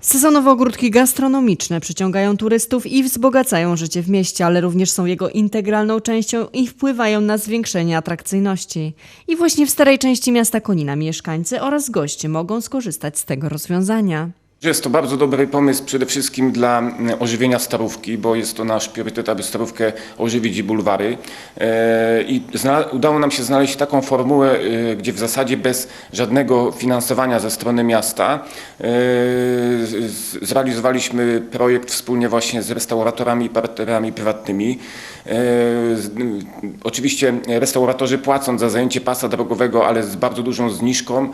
Sezonowe ogródki gastronomiczne przyciągają turystów i wzbogacają życie w mieście, ale również są jego integralną częścią i wpływają na zwiększenie atrakcyjności. I właśnie w starej części miasta Konina mieszkańcy oraz goście mogą skorzystać z tego rozwiązania. Jest to bardzo dobry pomysł przede wszystkim dla mm, ożywienia Starówki, bo jest to nasz priorytet, aby Starówkę ożywić i bulwary. E, I udało nam się znaleźć taką formułę, e, gdzie w zasadzie bez żadnego finansowania ze strony miasta e, zrealizowaliśmy projekt wspólnie właśnie z restauratorami i partnerami prywatnymi. Oczywiście restauratorzy płacąc za zajęcie pasa drogowego, ale z bardzo dużą zniżką,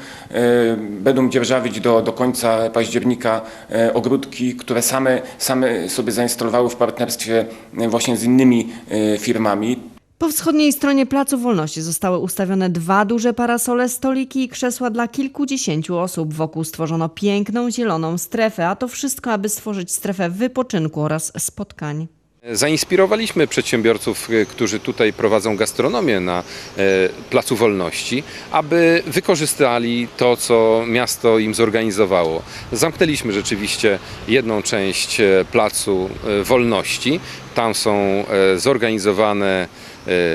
będą dzierżawić do, do końca października e, ogródki, które same, same sobie zainstalowały w partnerstwie e, właśnie z innymi e, firmami. Po wschodniej stronie Placu Wolności zostały ustawione dwa duże parasole, stoliki i krzesła dla kilkudziesięciu osób. Wokół stworzono piękną, zieloną strefę, a to wszystko, aby stworzyć strefę wypoczynku oraz spotkań. Zainspirowaliśmy przedsiębiorców, e, którzy tutaj prowadzą gastronomię na e, Placu Wolności, aby wykorzystali to, co miasto im zorganizowało. Zamknęliśmy rzeczywiście jedną część e, Placu Wolności. Tam są zorganizowane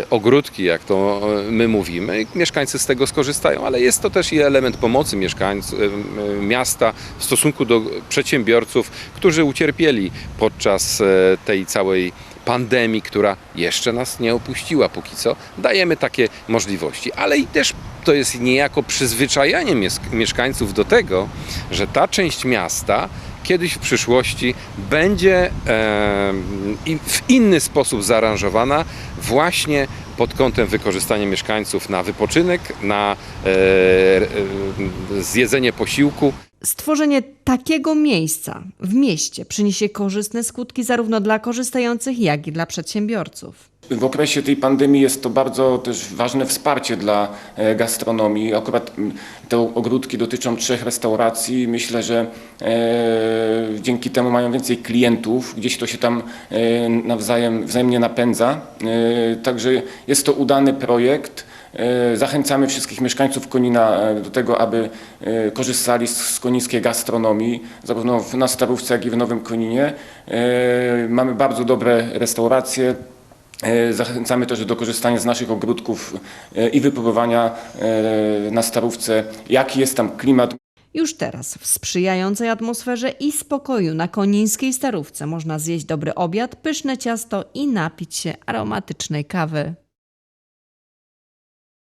ogródki, jak to e, my mówimy. Mieszkańcy z tego skorzystają, ale jest to też i element pomocy mieszkańców e, miasta w stosunku do przedsiębiorców, którzy ucierpieli podczas e, tej całej pandemii, która jeszcze nas nie opuściła póki co. Dajemy takie możliwości, ale i też to jest niejako przyzwyczajanie mies- mieszkańców do tego, że ta część miasta kiedyś w przyszłości będzie w inny sposób zaaranżowana właśnie pod kątem wykorzystania mieszkańców na wypoczynek, na e, e, zjedzenie posiłku. Stworzenie takiego miejsca w mieście przyniesie korzystne skutki zarówno dla korzystających, jak i dla przedsiębiorców. W okresie tej pandemii jest to bardzo też ważne wsparcie dla e, gastronomii. Akurat m, te ogródki dotyczą trzech restauracji. Myślę, że e, dzięki temu mają więcej klientów. Gdzieś to się tam e, nawzajem, wzajemnie napędza. Także jest to udany projekt. E, Zachęcamy wszystkich mieszkańców Konina e, do tego, aby e, korzystali z, konińskiej gastronomii, zarówno na Starówce, jak i w Nowym Koninie. Mamy bardzo dobre restauracje, Zachęcamy też do korzystania z naszych ogródków i wypróbowania na Starówce, jaki jest tam klimat. Już teraz w sprzyjającej atmosferze i spokoju na konińskiej starówce można zjeść dobry obiad, pyszne ciasto i napić się aromatycznej kawy.